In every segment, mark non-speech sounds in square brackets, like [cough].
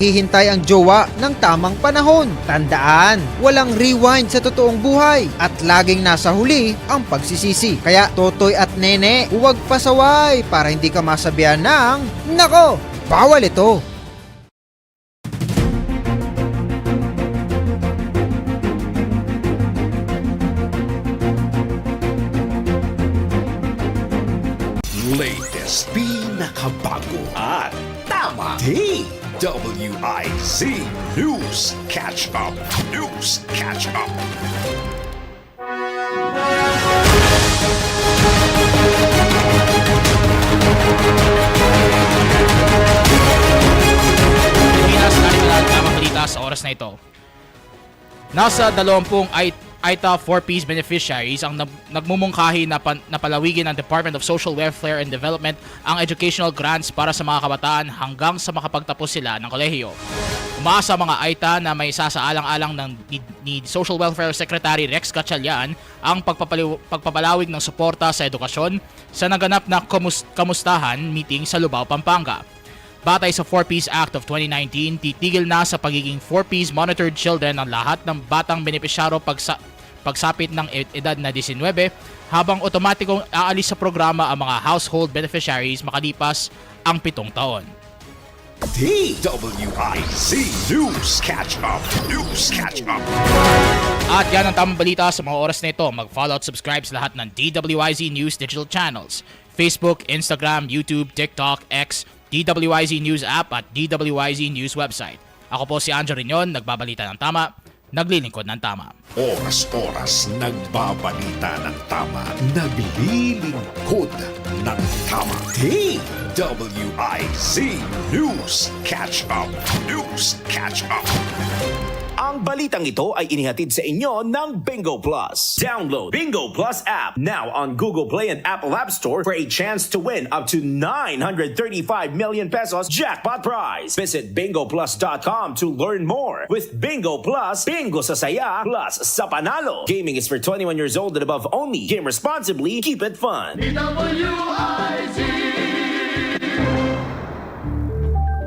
Hihintay ang jowa ng tamang panahon. Tandaan, walang rewind sa totoong buhay at laging nasa huli ang pagsisisi. Kaya Totoy at Nene, huwag pasaway para hindi ka masabihan ng Nako, bawal ito. Latest, pinakabago at. DWIZ News Catch Up. News Catch Up. Narito na ang tamang balita sa oras na ito. Nasa 20 I- ITA 4Ps beneficiaries ang nag- nagmumungkahi na, pan- na palawigin ng Department of Social Welfare and Development ang educational grants para sa mga kabataan hanggang sa makapagtapos sila ng kolehiyo. Umaasa mga AITA na may sasaalang-alang ng ni, ni Social Welfare Secretary Rex Gatchalian ang pagpapaliw- pagpapalawig ng suporta sa edukasyon sa naganap na kamus- kamustahan meeting sa Lubao, Pampanga. Batay sa 4Ps Act of 2019, titigil na sa pagiging 4Ps monitored children ang lahat ng batang benepisyaro pagsa pagsapit ng ed- edad na 19 habang otomatikong aalis sa programa ang mga household beneficiaries makalipas ang pitong taon. DWIZ News Catch Up. News Catch Up. At yan ang tamang balita sa mga oras na ito. Mag-follow at subscribe sa lahat ng DWIZ News digital channels. Facebook, Instagram, YouTube, TikTok, X, DWIZ News app at DWIZ News website. Ako po si Andrew Rignon, nagbabalita ng tama, naglilingkod ng tama. Oras-oras nagbabalita ng tama. Naglilingkod ng tama. DWIZ News Catch Up. News Catch Up. Ang balitang ito ay inihatid sa inyo ng Bingo Plus. Download Bingo Plus app now on Google Play and Apple App Store for a chance to win up to 935 million pesos jackpot prize. Visit bingoplus.com to learn more. With Bingo Plus, bingo sa saya plus sa panalo. Gaming is for 21 years old and above only. Game responsibly. Keep it fun.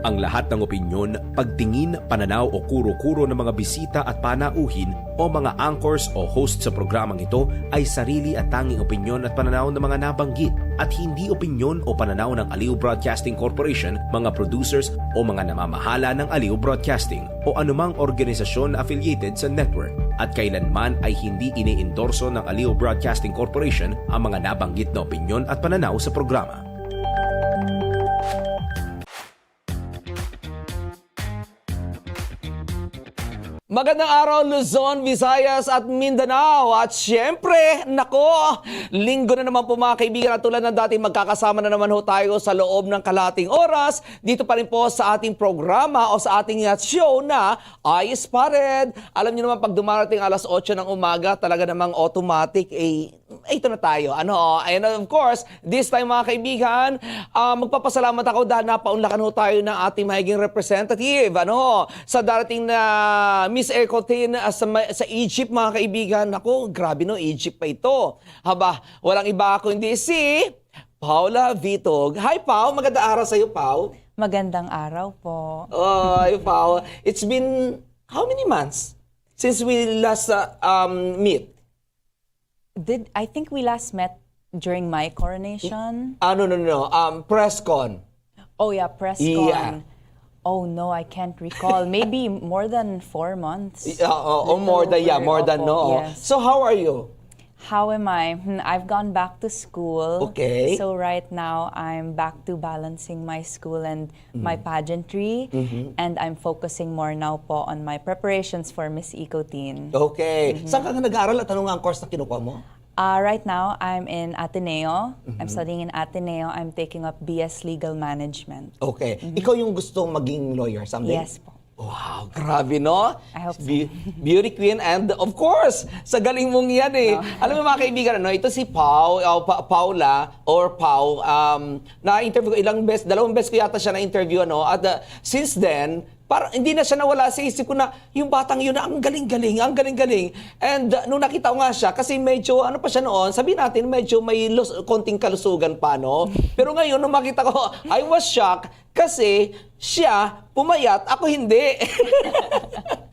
Ang lahat ng opinyon, pagtingin, pananaw o kuro-kuro ng mga bisita at panauhin o mga anchors o host sa programang ito ay sarili at tanging opinyon at pananaw ng mga nabanggit at hindi opinyon o pananaw ng Aliw Broadcasting Corporation, mga producers o mga namamahala ng Aliw Broadcasting o anumang organisasyon na affiliated sa network at kailanman ay hindi iniendorso ng Aliw Broadcasting Corporation ang mga nabanggit na opinyon at pananaw sa programa. Magandang araw Luzon, Visayas at Mindanao. At syempre, nako, linggo na naman po mga kaibigan at tulad ng dati magkakasama na naman ho tayo sa loob ng kalating oras. Dito pa rin po sa ating programa o sa ating uh, show na I Spotted. Alam niyo naman pag dumarating alas 8 ng umaga, talaga namang automatic eh, ito na tayo. Ano, and of course, this time mga kaibigan, ah, magpapasalamat ako dahil napaunlakan ho tayo ng ating mahiging representative. Ano, sa darating na Miss Ecotin ah, sa, sa Egypt mga kaibigan. Ako, grabe no, Egypt pa ito. Haba, walang iba ako hindi si Paula Vitog. Hi Pau, maganda araw sa iyo Pau. Magandang araw po. Hi Pau. It's been how many months since we last uh, um, meet? Did I think we last met during my coronation? Ah, no, no, no. Um, press con. Oh yeah, press Yeah. Oh no, I can't recall. [laughs] Maybe more than four months. Yeah, oh, oh, more than, yeah, more than, no. Yes. So, how are you? How am I? Hmm, I've gone back to school. Okay. So right now I'm back to balancing my school and my Mm-hmm. pageantry, and I'm focusing more now po on my preparations for Miss Eco Teen. Okay. Saan ka nga nag-aaral at ano nga ang course na kinukuha mo? Uh, right now, I'm in Ateneo. Mm-hmm. I'm studying in Ateneo. I'm taking up BS Legal Management. Okay. Ikaw yung gusto maging lawyer someday? Yes po. Wow. Grabe no? I hope so. Be- beauty queen and of course, sa galing mong yan eh. Alam mo mga kaibigan, ano, ito si Pau, uh, Pa- Paula or Pau, um, na-interview ko ilang beses, dalawang beses ko yata siya na-interview ano, at uh, since then, parang hindi na siya nawala sa isip ko na yung batang yun na ang galing-galing, ang galing-galing. And uh, nung nakita ko nga siya, kasi medyo, ano pa siya noon, sabi natin, medyo may lus- konting kalusugan pa, no? [laughs] Pero ngayon, nung makita ko, I was shocked kasi siya pumayat, ako hindi. [laughs]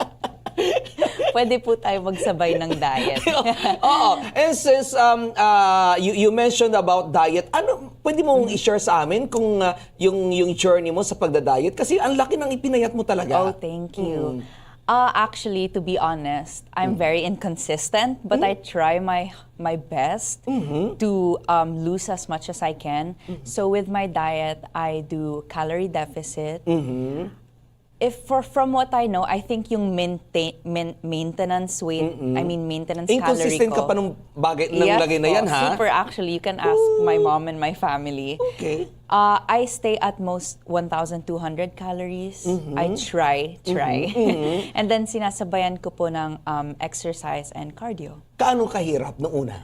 [laughs] Pwede po tayo magsabay ng diet. [laughs] Oo. And since um, uh, you, you mentioned about diet, ano, pwede mong i-share sa amin kung uh, yung, yung journey mo sa pagda-diet? Kasi ang laki ng ipinayat mo talaga. Oh, thank you. Uh, actually, to be honest, I'm very inconsistent, but I try my my best to um, lose as much as I can. So with my diet, I do calorie deficit. If for from what I know, I think yung maintain, main, maintenance weight, I mean maintenance calorie Inconsistent ko. ka pa nung bagay, ng Yes lagay na yan, ha? Super actually, you can ask my mom and my family. Okay. Uh, I stay at most 1,200 calories. Mm-hmm. I try, try. [laughs] and then sinasabayan ko po ng um, exercise and cardio. Kaano kahirap nung una?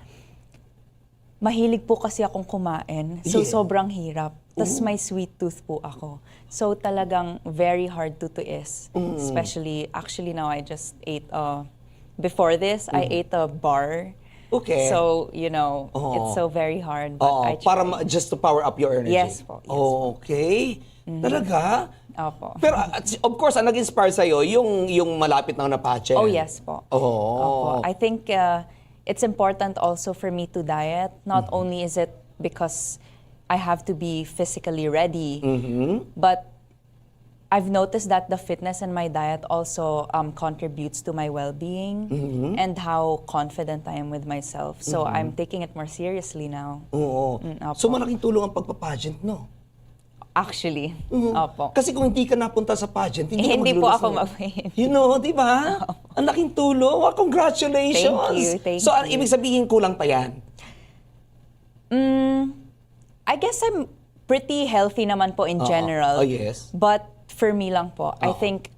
Mahilig po kasi akong kumain. So Yeah. sobrang hirap. Tapos may sweet tooth po ako. So talagang very hard to tuis. Mm. Especially, actually now I just ate, uh, before this, I ate a bar. Mm-hmm. Okay. So, you know, it's so very hard. But Oo, I para ma- just to power up your energy. Yes po, yes Mm-hmm. okay. Talaga? Opo. Pero uh, of course, ang nag-inspire sa'yo, yung, yung malapit na na pache. Oh, yes po. Oo. Opo. I think uh, it's important also for me to diet. Not Mm-hmm. only is it because I have to be physically ready, Mm-hmm. but I've noticed that the fitness in my diet also um, contributes to my well-being Mm-hmm. and how confident I am with myself. So I'm taking it more seriously now. Oo. Mm, opo. so malaking tulong ang pagpa-pageant, no? Actually, Mhm. opo. Kasi kung hindi ka napunta sa pageant, hindi, Eh, ka hindi po ako ngayon. mag-win. You know, di ba? [laughs] Ang laking tulong. Well, congratulations. Thank you, thank so, ang you. ibig sabihin, kulang pa yan. Mm, I guess I'm pretty healthy naman po in Oo. general. Oh, yes. But for me lang po, I Oo. think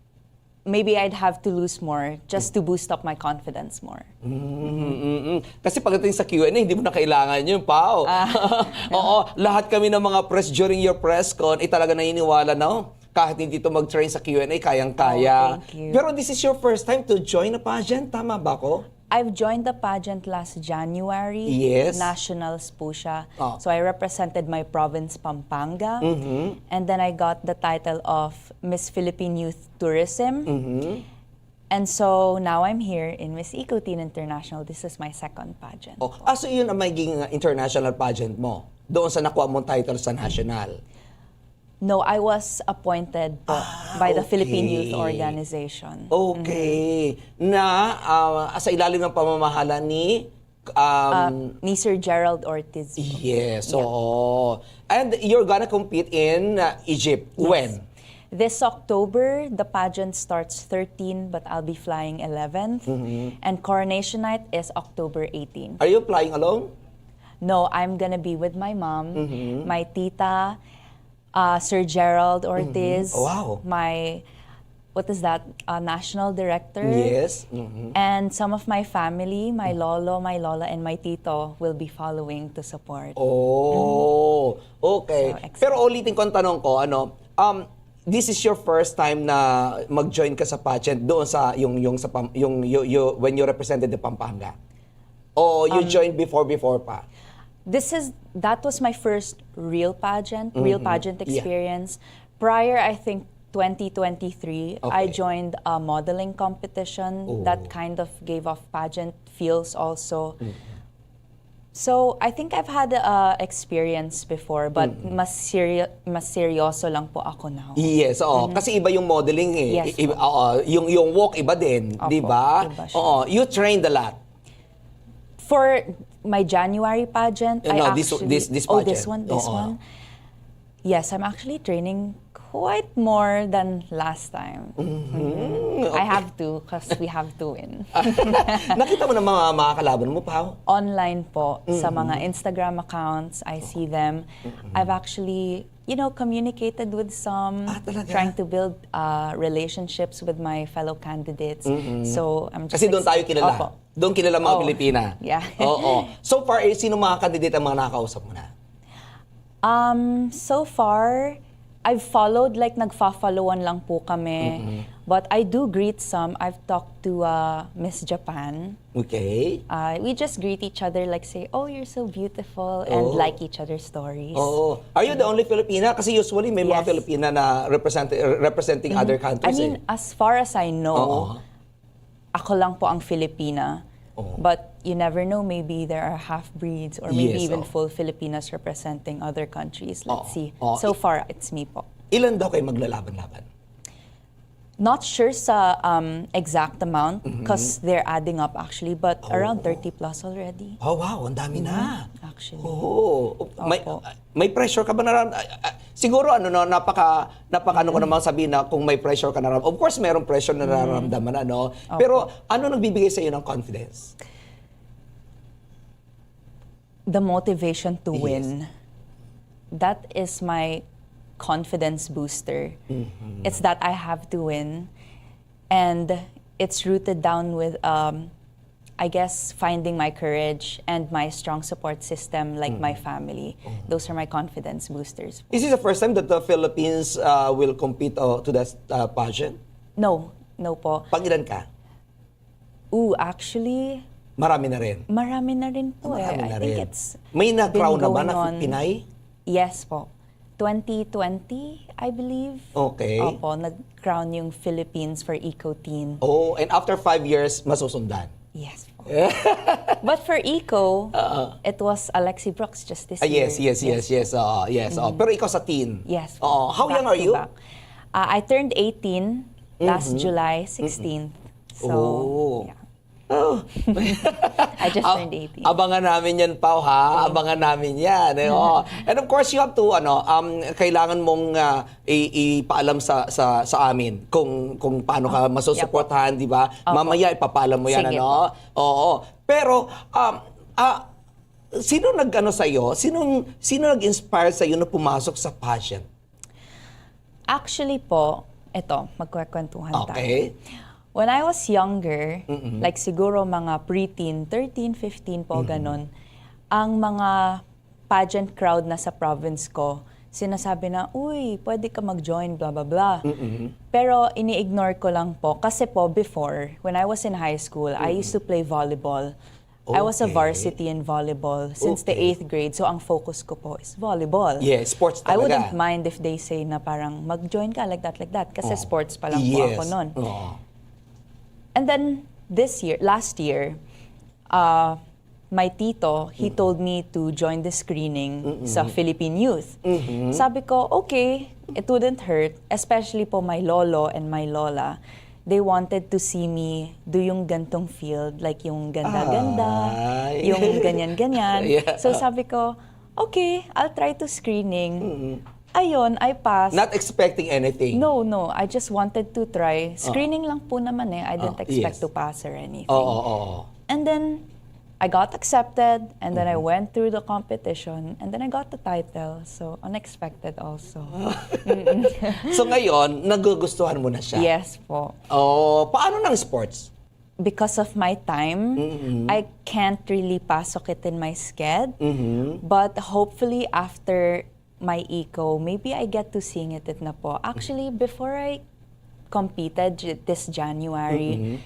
maybe I'd have to lose more just to boost up my confidence more. Mm-mm. Kasi pagdating sa Q&A, hindi mo na kailangan yun, Pao. Ah. [laughs] Oo, lahat kami ng mga press during your press con, eh talaga naniniwala na, oh, kahit hindi to mag-train sa Q&A, kayang-kaya. Oh, thank you. Pero this is your first time to join a pageant, tama ba ko? I've joined the pageant last January. Yes. Nationals po siya. Oh. So I represented my province, Pampanga. Mm-hmm. And then I got the title of Miss Philippine Youth Tourism. Mm-hmm. And so now I'm here in Miss Ecoteen International. This is my second pageant. Oh, ah, so yun ang magiging international pageant mo? Doon sa nakuha mong title sa national? No, I was appointed po by the Philippine Youth okay. Organization. Okay. Na ah, sa ilalim ng pamamahala ni um, Ni Sir Gerald Ortiz. po. Yes, oo. And you're gonna compete in uh, Egypt. When? This October, the pageant starts 13, but I'll be flying 11th. And coronation night is October 18. Are you flying alone? No, I'm gonna be with my mom, Mm-hmm. my tita, uh, Sir Gerald Ortiz, Oh, wow. my what is that? Uh, national director. Yes. Mhm. And some of my family, my lolo, my lola, and my tito will be following to support. Oh, okay. So, excited. Pero ulitin ko ang tanong ko, ano, um, this is your first time na mag-join ka sa pageant doon sa yung yung sa yung you, you, when you represented the Pampanga. O you Um, joined before before pa? This is that was my first real pageant, real pageant Mm-hmm. Yeah. experience. Prior, I think 2023, I joined a modeling competition that kind of gave off pageant feels also. Mm-hmm. So I think I've had uh, experience before, but Mm-hmm. mas seri- mas seryoso lang po ako now. Yes, oo. Kasi iba yung modeling eh. Mm-hmm. Yes I- iba- oo, yung yung walk iba din, 'di ba? Oo, you trained a lot. For my January pageant, No, I no, this- actually this- this oh this pageant. one, this Oo. one. Yes, I'm actually training quite more than last time. Mm-hmm. Mhm. I have to because we have to win. [laughs] Nakita mo na mga mga kalaban mo pa? Online po sa Mm-hmm. mga Instagram accounts, I see them. I've actually you know, communicated with some, Ah, talaga? trying to build uh, relationships with my fellow candidates. So I'm just Kasi doon tayo kilala. Opo. Doon kilala mga Oo. Pilipina. Yeah. Oo. [laughs] So far, eh, sino mga candidate ang mga nakakausap mo na? Um, so far, I've followed, like nagfa-followan lang po kami. But I do greet some. I've talked to uh, Miss Japan. Okay. Uh, we just greet each other, like say, "Oh, you're so beautiful," and Oh. like each other's stories. Oo. Are you the only Filipina? Kasi usually may mga Yes. Filipina na represent, representing other I countries. mean, eh. as far as I know, Oo. ako lang po ang Filipina. Oo. But you never know, maybe there are half-breeds or maybe Yes, even oo. full Filipinas representing other countries. Oo. Let's see. Oo. So far, it's me po. Ilan daw kayo maglalaban-laban? Not sure sa um, exact amount Mm-hmm. because they're adding up actually, but Oh. around 30 plus already. Oh, wow. Ang dami na. Actually. Oo. May, Opo. may pressure ka ba naram? ah, ah, Siguro ano no, napaka napaka ano ko namang sabihin na kung may pressure ka naram. Of course, merong pressure na nararamdaman ano. Pero ano nagbibigay sa iyo ng confidence? the motivation to Yes. win that is my confidence booster Mm-hmm. it's that i have to win and it's rooted down with um, i guess finding my courage and my strong support system like my Mm-hmm. family those are my confidence boosters Is this the first time that the Philippines uh, will compete uh, to that uh, pageant? no no po Pangilan ka? ooh actually Marami na rin. marami na rin po eh. Marami i na think rin. it's May na-crown na ba na. Pinay? Yes po. 2020, I believe. Okay. Opo, nag-crown yung Philippines for Eco-Teen. Oh, and after five years, masusundan. Yes po. [laughs] But for Eco, it was Alexi Brooks just this Ah, year. yes, yes, yes, yes. oo, yes. oo. Pero ikaw sa teen. Yes. po. Oo. How Back young are to you? back. Uh, I turned 18 last July 16th. So, Oh. yeah. Oh. [laughs] I just Ah, turned 18. Abangan namin yan, Pao, ha? Abangan namin yan. Eh, oo. [laughs] And of course, you have to, ano, um, kailangan mong ah, i- ipaalam sa, sa, sa amin kung, kung paano ka masusuportahan, di ba? Mamaya, ipapaalam mo yan, Sige ano? Oo. Pero, um, ah, sino nag-ano sa'yo? Sino, sino nag-inspire sa'yo na pumasok sa pageant? Actually po, ito, magkwekwentuhan Okay. tayo. When I was younger, like siguro mga preteen, 13, 15 po, ganun, ang mga pageant crowd na sa province ko, sinasabi na, uy, pwede ka mag-join, blah, blah, blah. Pero ini-ignore ko lang po. Kasi po, before, when I was in high school, I used to play volleyball. I was a Okay. varsity in volleyball since the Okay. 8th grade. So, ang focus ko po is volleyball. Yeah, sports I talaga. wouldn't mind if they say na parang mag-join ka like that, like that. Kasi sports pa lang po Oh. yes. ako nun. Oo. And then this year, last year, uh, my tito, he told me to join the screening sa Philippine Youth. Mm-hmm. Sabi ko, okay, it wouldn't hurt, especially po my lolo and my lola. They wanted to see me do yung gantong field, like yung ganda-ganda, Ay. yung ganyan-ganyan. [laughs] Yeah. So sabi ko, okay, I'll try to screening. Ayun, I passed. Not expecting anything. No, no. I just wanted to try. Screening lang po naman eh. I didn't Ah, expect yes. to pass or anything. Oo, oo, oo. And then, I got accepted, and then Mm-hmm. I went through the competition, and then I got the title. So, unexpected also. [laughs] So ngayon, nagugustuhan mo na siya? yes po. Oh, paano ng sports? Because of my time, Mm-hmm. I can't really pasok it in my sked. Mm-hmm. But hopefully after my eco, maybe I get to sing it it na po. Actually, before I competed this January, Mm-hmm.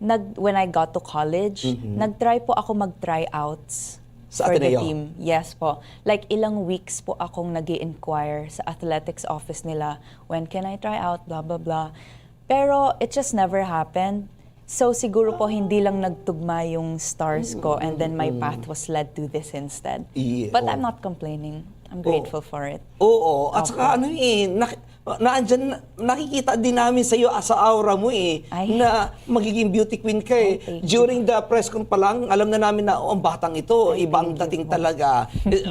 nag, when I got to college, nag-try po ako mag-tryouts Sa for the Ateneo? team. Yes po. Like ilang weeks po akong nag inquire sa athletics office nila, when can I try out, blah, blah, blah. Pero it just never happened. So siguro po hindi lang nagtugma yung stars ko and then my path was led to this instead. Yeah, But oh. I'm not complaining. I'm grateful for it. Oo, at saka ano eh, nak naandyan, nakikita din namin sa iyo sa aura mo eh, Ay. na magiging beauty queen ka eh. Ay. During the press con pa lang, alam na namin na, oh, ang batang ito, Ay, ibang dating talaga. [laughs] Eh,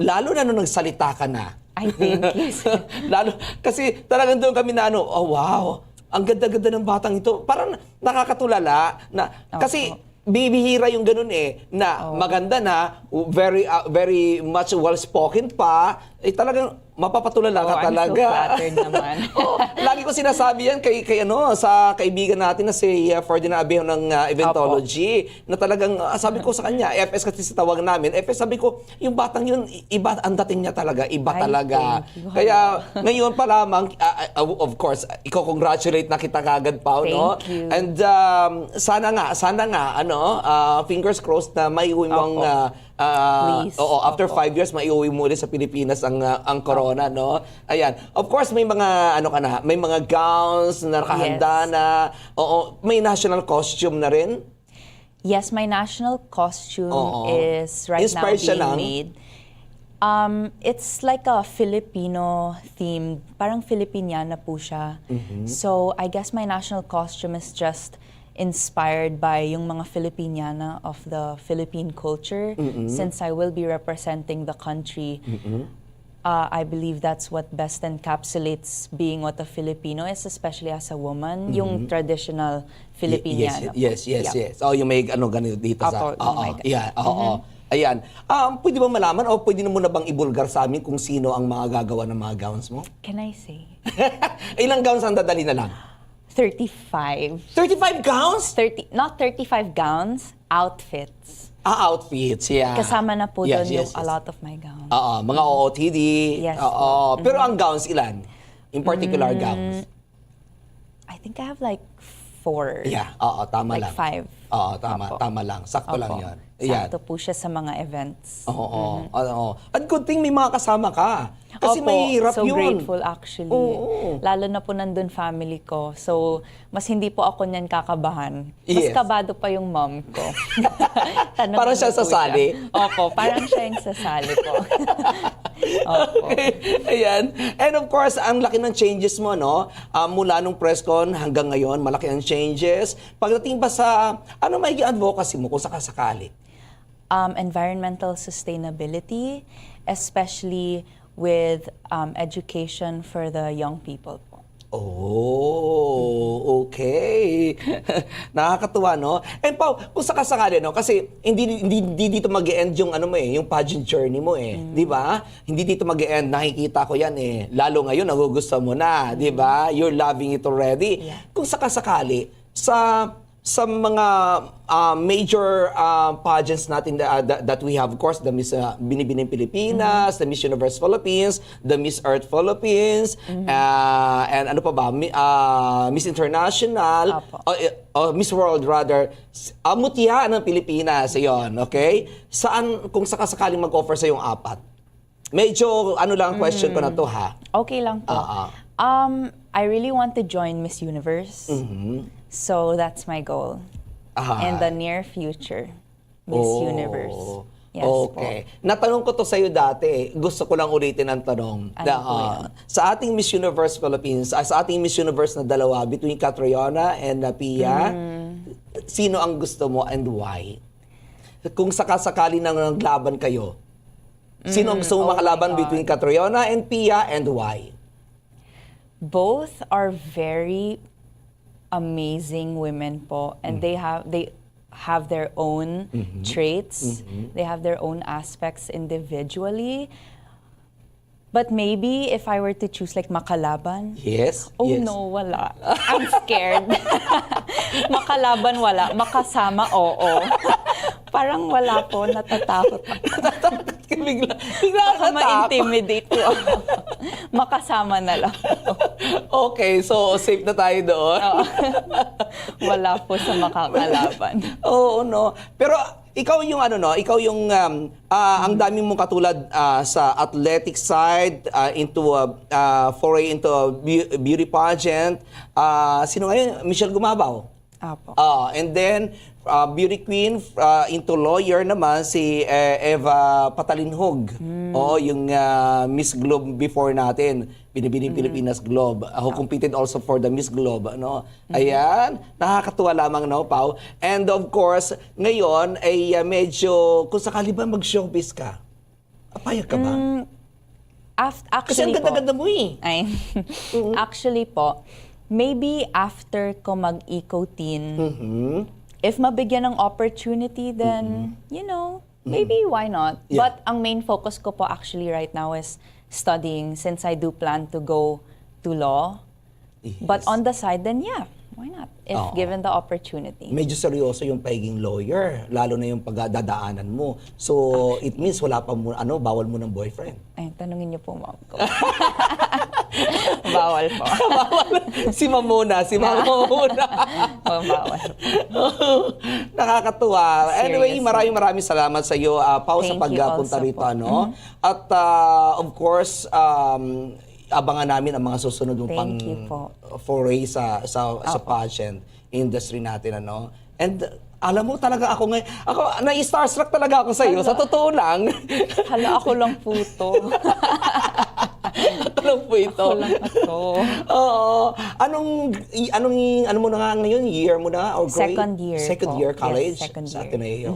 Lalo na nung nagsalita ka na. I thank you. [laughs] Lalo, kasi talagang doon kami na ano, oh wow, ang ganda-ganda ng batang ito. Parang nakakatulala na, kasi bibihira yung ganun eh, na maganda na, very uh, very much well-spoken pa, eh talagang Mapapatulala ka Oh, I'm so talaga. flattered naman. [laughs] oh, lagi ko sinasabi yan kay, kay ano, sa kaibigan natin na si uh, Ferdinand Abejo ng uh, Eventology na talagang uh, sabi ko sa kanya, FS kasi sa tawag namin, FS sabi ko, yung batang yun, iba ang dating niya talaga, iba Ay, talaga. Kaya ngayon pa lamang, uh, uh, of course, ikaw congratulate na kita kagad pa, no? Thank you. And um, sana nga, sana nga, ano, uh, fingers crossed na may uwi mong Opo. uh, uh, Please. oo, after Opo. five years, maiuwi mo ulit sa Pilipinas ang uh, ang corona, no? Ayan. Of course, may mga ano ka na, may mga gowns na nakahanda Yes. na. Oo, may national costume na rin. Yes, my national costume Oo. is right Inspired now being ng? made. Um, it's like a Filipino themed, parang Filipiniana po siya. Mm-hmm. So I guess my national costume is just inspired by yung mga Filipiniana of the Philippine culture. Since I will be representing the country, uh, I believe that's what best encapsulates being what a Filipino is, especially as a woman, yung traditional Filipiniana. Mm-hmm. Yes, yes, yes, Yeah. yes. Oh, yung may ano ganito dito sa. Apo, Oo, oh God. yeah, oo. Ayan. Um, pwede ba malaman o pwede na bang ibulgar sa amin kung sino ang mga gagawa ng mga gowns mo? Can I say? [laughs] Ilang gowns ang dadali na lang? 35. 35 gowns? 30, not 35 gowns, outfits. Ah, outfits, yeah. Kasama na po Yes, doon yes, yung a yes. lot of my gowns. Oo, mga OOTD. Yes Oo. Mm-hmm. Pero ang gowns ilan? In particular Mm. gowns. I think I have like four. Yeah, oo, tama Like lang. five. Oo, tama, Opo. tama lang. Sakto lang Opo. 'yan. Ayan. Sakto po siya sa mga events. Oo, oo, oo. At good thing may mga kasama ka. Kasi Opo, may hirap so yun. grateful actually. Oo. Lalo na po nandun family ko. So, mas hindi po ako niyan kakabahan. Mas Yes. kabado pa yung mom ko. [laughs] Tanongin Parang siya sasali? Opo, parang siya yung sasali po. [laughs] Opo. Ayan. And of course, ang laki ng changes mo, no? Ah, mula nung press con hanggang ngayon, malaki ang changes. Pagdating ba sa, ano may advocacy mo kung sakasakali? um, environmental sustainability, especially with um, education for the young people po. Oh, okay. [laughs] Nakakatuwa, no? And Pao, kung sakasakali, no? Kasi hindi, hindi, hindi dito mag end yung, ano mo eh, yung pageant journey mo eh. Di ba? Hindi dito mag end nakikita ko yan eh. Lalo ngayon, nagugustuhan mo na. Di ba? You're loving it already. Yeah. Kung sakasakali, sa sa mga uh, major uh, pageants natin that, that, that we have, of course, the Miss uh, Binibining Pilipinas, the Miss Universe Philippines, the Miss Earth Philippines, uh, and ano pa ba, Mi- uh, Miss International, Apo. eh, o Miss World rather, uh, mutya ng Pilipinas, yon okay? Saan, kung sakasakaling mag-offer sa yung apat? Medyo, ano lang, question ko na to ha. Okay lang po. Ah, Um, I really want to join Miss Universe. So that's my goal. Ah. In the near future, Miss Oh, Universe. Yes okay. Natanong ko to sa'yo dati. Gusto ko lang ulitin ang tanong. Ano Na, po ah, yan? sa ating Miss Universe Philippines, ah, sa ating Miss Universe na dalawa, between Catriona and uh, Pia, Mm. sino ang gusto mo and why? Kung sakasakali nang naglaban kayo, sino ang gusto mo oh makalaban between Catriona and Pia and why? both are very amazing women po and they have they have their own traits they have their own aspects individually but maybe if i were to choose like makalaban Yes? Oh yes. no, wala. I'm scared. [laughs] Makalaban wala, makasama oo. [laughs] Parang wala po, natatakot ako. [laughs] bigla, bigla Baka ka ma-intimidate ako. [laughs] Makasama na lang. Okay, so safe na tayo doon. Oo. [laughs] Wala po sa makakalaban. Oo, no. Pero ikaw yung ano no, ikaw yung um, ah, ang dami mong katulad ah, sa athletic side ah, into a ah, foray into a beau- beauty pageant. Ah, sino ngayon? Michelle Gumabaw. Apo. Ah, and then ah, beauty queen ah, into lawyer naman si eh, Eva Patalinhog. Oo, yung ah, Miss Globe before natin. Binibining Pilipinas Globe. Ah, who competed also for the Miss Globe, ano? Ayan, nakakatuwa lamang no, Pau. And of course, ngayon ay ah, medyo kung sakali ba mag-showbiz ka. Apayag ka ba? Af- Kasi ang actually ganda-ganda mo eh. Ay, actually po, maybe after ko mag-eco-teen, Mm-hmm. If mabigyan ng opportunity, then, you know, maybe why not? Yeah. But ang main focus ko po actually right now is studying since I do plan to go to law. But Yes. on the side, then yeah, why not? If Oo. given the opportunity. medyo seryoso yung pagiging lawyer, lalo na yung pagdadaanan mo. So, it means wala pa mo, ano, bawal mo ng boyfriend. Ay, tanungin niyo po, ma'am ko. [laughs] [laughs] Bawal po. [laughs] si Mamona, si Mamona. Oh, [laughs] bawal. Nakakatuwa. Anyway, maraming maraming salamat sa iyo, uh, Pao, sa Thank pagpunta rito. po. Mm-hmm. Ano? At uh, of course, um, abangan namin ang mga susunod mong pang foray sa sa sa pageant industry natin ano. And alam mo talaga ako ngay ako na-starstruck talaga ako sa iyo. Sa totoo lang. Hala, ako lang po to. Alam po ito. Ako lang ito. Oo. Anong anong ano mo na nga ngayon? Year mo na or grade? Second year Second po. year Yes, college second sa year. Ateneo.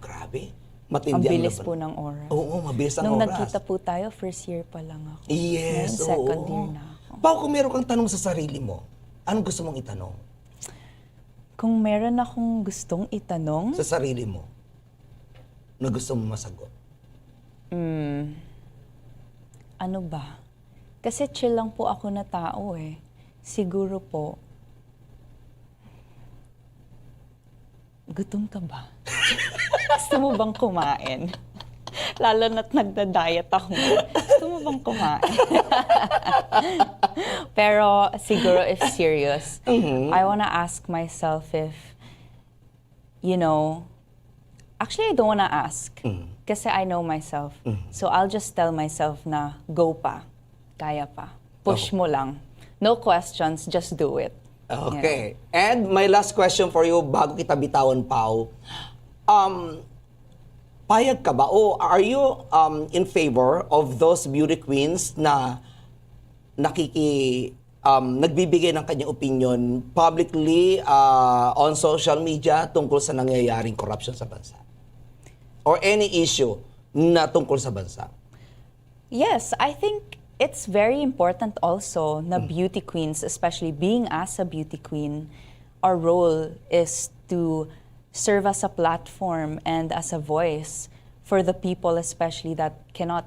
Grabe. Matindi Ang bilis po ng oras. Oo, mabilis ang Nung oras. nagkita po tayo, first year pa lang ako. Yes, Ngayon, second oo. year na ako. Pao, kung meron kang tanong sa sarili mo, anong gusto mong itanong Kung meron akong gustong itanong, sa sarili mo na gusto mong masagot? ano ba? Kasi chill lang po ako na tao eh. Siguro po, gutom ka ba? [laughs] Gusto mo bang kumain? Lalo na't nagda-diet ako. Gusto mo bang kumain? [laughs] Pero siguro if serious, I wanna ask myself if, you know, actually I don't wanna ask. Kasi I know myself. So I'll just tell myself na go pa. Kaya pa. Push mo lang. No questions, just do it. Okay. And my last question for you, bago kita bitawan, Pao. Um, payag ka ba o are you um, in favor of those beauty queens na nakiki um, nagbibigay ng kanyang opinion publicly uh, on social media tungkol sa nangyayaring corruption sa bansa? Or any issue na tungkol sa bansa? Yes, I think it's very important also na hmm. beauty queens, especially being as a beauty queen, our role is to serve as a platform and as a voice for the people, especially that cannot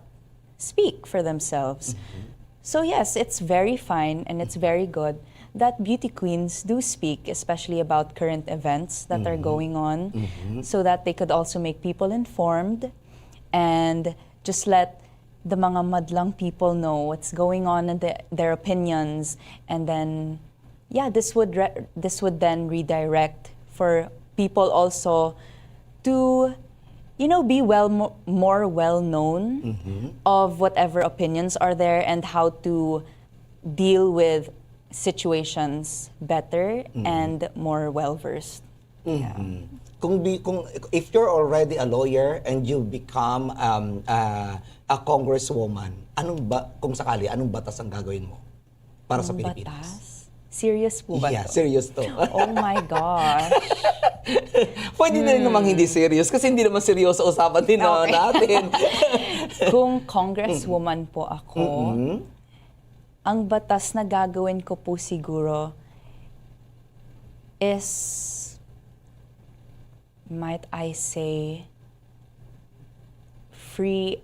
speak for themselves. Mm-hmm. So, yes, it's very fine and it's very good that beauty queens do speak, especially about current events that are mm-hmm. going on, mm-hmm. so that they could also make people informed and just let the mga madlang people know what's going on and the, their opinions and then yeah this would re- this would then redirect for people also to you know be well mo- more well known of whatever opinions are there and how to deal with situations better and more well versed. Kung di, kung if you're already a lawyer and you become um, uh, a congresswoman, anong ba kung sakali anong batas ang gagawin mo para sa Pilipinas? batas serious po ba Yeah, to? serious to. [laughs] oh my gosh [laughs] Pwede na rin namang hindi serious kasi hindi naman seryoso usapan din na Okay. natin. [laughs] Kung congresswoman po ako, ang batas na gagawin ko po siguro is, might I say, free,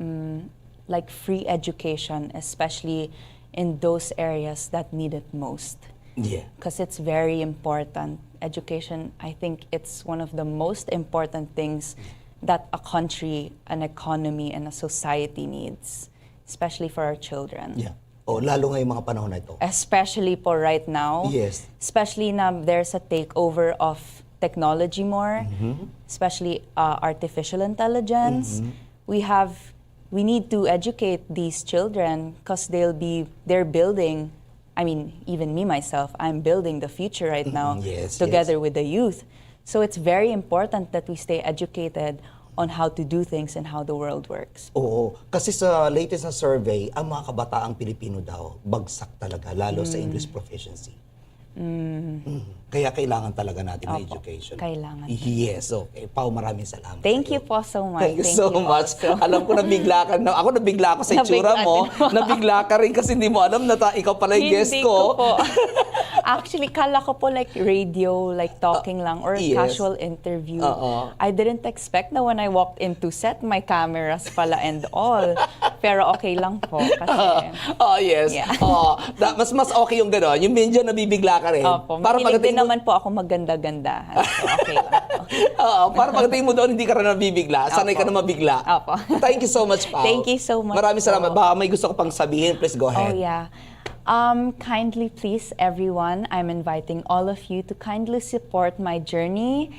mm, like free education, especially in those areas that need it most yeah. because it's very important. Education, I think it's one of the most important things that a country, an economy, and a society needs, especially for our children. Yeah. O lalo ngayong mga panahon na ito. Especially for right now. Yes. Especially na there's a takeover of technology more, especially uh, artificial intelligence. We have, we need to educate these children because they'll be, they're building. I mean, even me myself, I'm building the future right now Yes, together with the youth. So it's very important that we stay educated on how to do things and how the world works. Oo. Kasi sa latest na survey, ang mga kabataang Pilipino daw, bagsak talaga, lalo sa English proficiency. Mm. Kaya kailangan talaga natin ng Opo, education. kailangan. Yes, okay. Pao, maraming salamat. Thank sa'yo. you po so much. Thank you Thank so you much. also. [laughs] Alam ko nabigla ka. Na, ako nabigla ako sa itsura mo. nabigla ka rin kasi hindi mo alam na ta, ikaw pala yung guest Hindi ko. ko po. [laughs] Actually, kala ko po like radio, like talking lang, or yes. casual interview. Oo. I didn't expect na when I walked into set, my cameras pala and all. Pero okay lang po kasi... Oh, [laughs] yes. Yeah. Oh, da- mas mas okay yung gano'n. Yung medyo nabibigla ka rin. Opo, para pagdating din mo, naman po ako maganda-gandahan. So, okay lang po. [laughs] Oo, para pagdating mo doon, hindi ka rin nabibigla. Sanay ka na mabigla. Opo. Thank you so much, [laughs] Pao. Thank you so much Maraming salamat. po. Baka may gusto ko pang sabihin. Please go Oh ahead. yeah. Um, kindly please everyone, I'm inviting all of you to kindly support my journey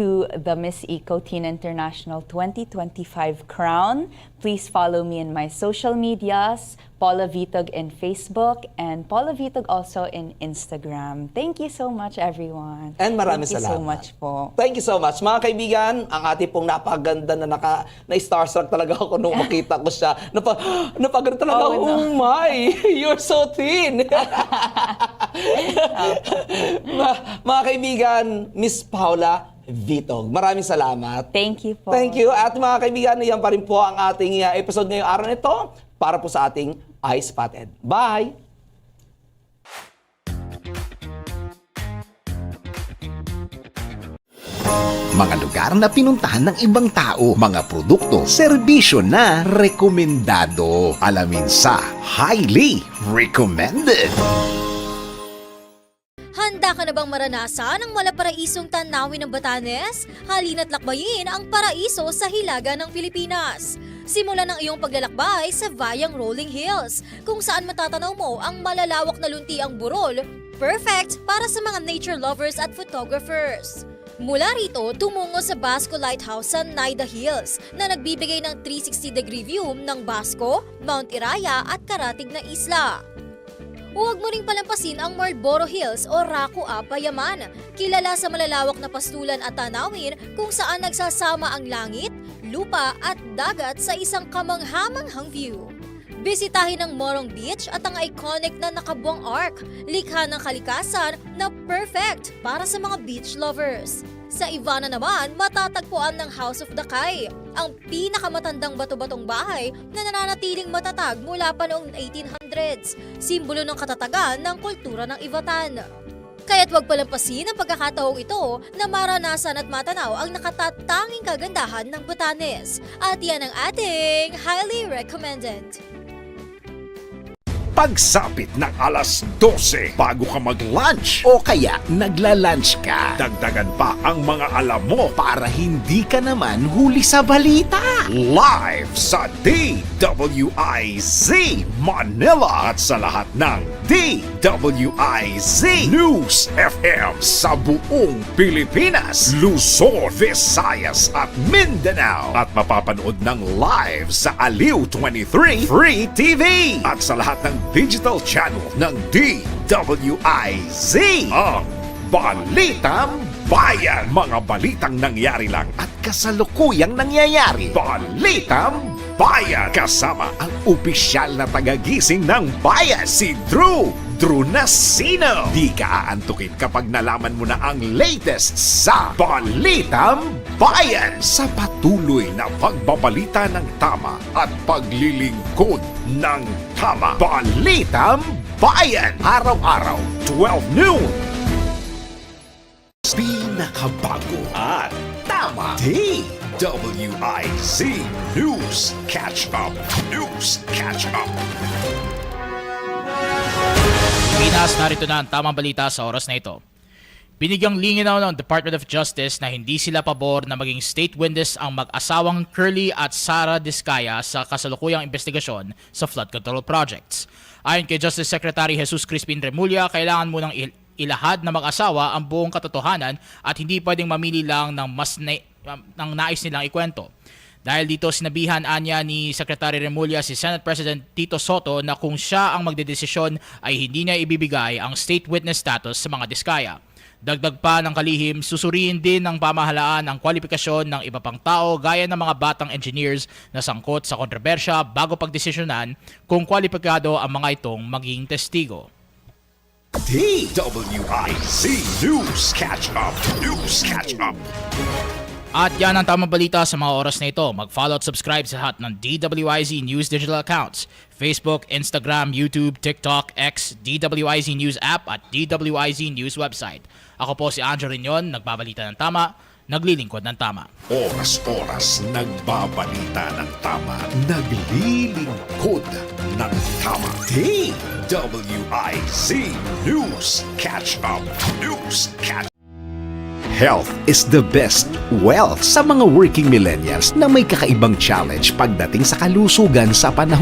to the Miss Eco Teen International 2025 crown. Please follow me in my social medias, Paula Vitog in Facebook and Paula Vitog also in Instagram. Thank you so much everyone. And maraming Thank you so salamat. much po. Thank you so much. Mga kaibigan, ang ating pong napaganda na naka, na starstruck talaga ako nung makita ko siya. [gasps] Napa, napaganda talaga Oh, ako, no. oh my, [laughs] you're so thin. [laughs] [laughs] Ma- mga kaibigan, Miss Paula Vitog, maraming salamat. Thank you po. Thank you. At mga kaibigan, yan pa rin po ang ating uh, episode ngayong araw nito para po sa ating I Spotted. Bye! Mga lugar na pinuntahan ng ibang tao, mga produkto, serbisyo na rekomendado. Alamin sa Highly Recommended. Handa ka na bang maranasan ang malaparaisong tanawin ng Batanes? Halina't lakbayin ang paraiso sa hilaga ng Pilipinas. Simulan ang iyong paglalakbay sa Vayang Rolling Hills, kung saan matatanaw mo ang malalawak na luntiang burol, perfect para sa mga nature lovers at photographers. Mula rito, tumungo sa Basco Lighthouse sa Naida Hills na nagbibigay ng 360-degree view ng Basco, Mount Iraya at karatig na isla. Huwag mo ring palampasin ang Marlboro Hills o Raku Payaman, kilala sa malalawak na pastulan at tanawin kung saan nagsasama ang langit, lupa at dagat sa isang kamanghamanghang view. Bisitahin ang Morong Beach at ang iconic na Nakabuang Ark, likha ng kalikasan na perfect para sa mga beach lovers. Sa Ivana naman, matatagpuan ng House of Dakay, ang pinakamatandang bato-batong bahay na nananatiling matatag mula pa noong 1800s, simbolo ng katatagan ng kultura ng Ivatan. Kaya't huwag palampasin ang pagkakataong ito na maranasan at matanaw ang nakatatanging kagandahan ng Batanes. At yan ang ating highly recommended. Pagsapit ng alas 12 bago ka mag-lunch o kaya nagla-lunch ka. Dagdagan pa ang mga alam mo para hindi ka naman huli sa balita. Live sa DWIZ Manila at sa lahat ng DWIZ News FM sa buong Pilipinas, Luzon, Visayas at Mindanao. At mapapanood ng live sa Aliw 23 Free TV at sa lahat ng digital channel ng DWIZ. Ang Balitang Bayan. Mga balitang nangyari lang at kasalukuyang nangyayari. Balitang Bayan. Kasama ang opisyal na tagagising ng bayan, si Drew Drew Nasino. Di ka aantukin kapag nalaman mo na ang latest sa Balitang Bayan sa patuloy na pagbabalita ng tama at paglilingkod ng tama. Balitang Bayan. Araw-araw, 12 noon. Pinakabago at tama. DWIZ News Catch Up. News Catch Up. Pinas, narito na ang tamang balita sa oras na ito. Binigyang linginaw ng Department of Justice na hindi sila pabor na maging state witness ang mag-asawang Curly at Sara Discaya sa kasalukuyang investigasyon sa flood control projects. Ayon kay Justice Secretary Jesus Crispin Remulla, kailangan munang il- ilahad na mag-asawa ang buong katotohanan at hindi pwedeng mamili lang ng mas na- ng nais nilang ikwento. Dahil dito sinabihan anya ni Secretary Remulla si Senate President Tito Soto na kung siya ang magdedesisyon ay hindi niya ibibigay ang state witness status sa mga diskaya. Dagdag pa ng kalihim, susuriin din ng pamahalaan ang kwalifikasyon ng iba pang tao gaya ng mga batang engineers na sangkot sa kontrobersya bago pagdesisyonan kung kwalipikado ang mga itong maging testigo. DWIZ News Catch Up. News Catch Up. At yan ang tamang balita sa mga oras na ito. Mag-follow at subscribe sa lahat ng DWIZ News digital accounts. Facebook, Instagram, YouTube, TikTok, X, DWIZ News app at DWIZ News website. Ako po si Andrew Rignon, nagbabalita ng tama, naglilingkod ng tama. Oras-oras nagbabalita ng tama, naglilingkod ng tama. DWIZ News Catch Up. News Catch Health is the best wealth sa mga working millennials na may kakaibang challenge pagdating sa kalusugan sa panahon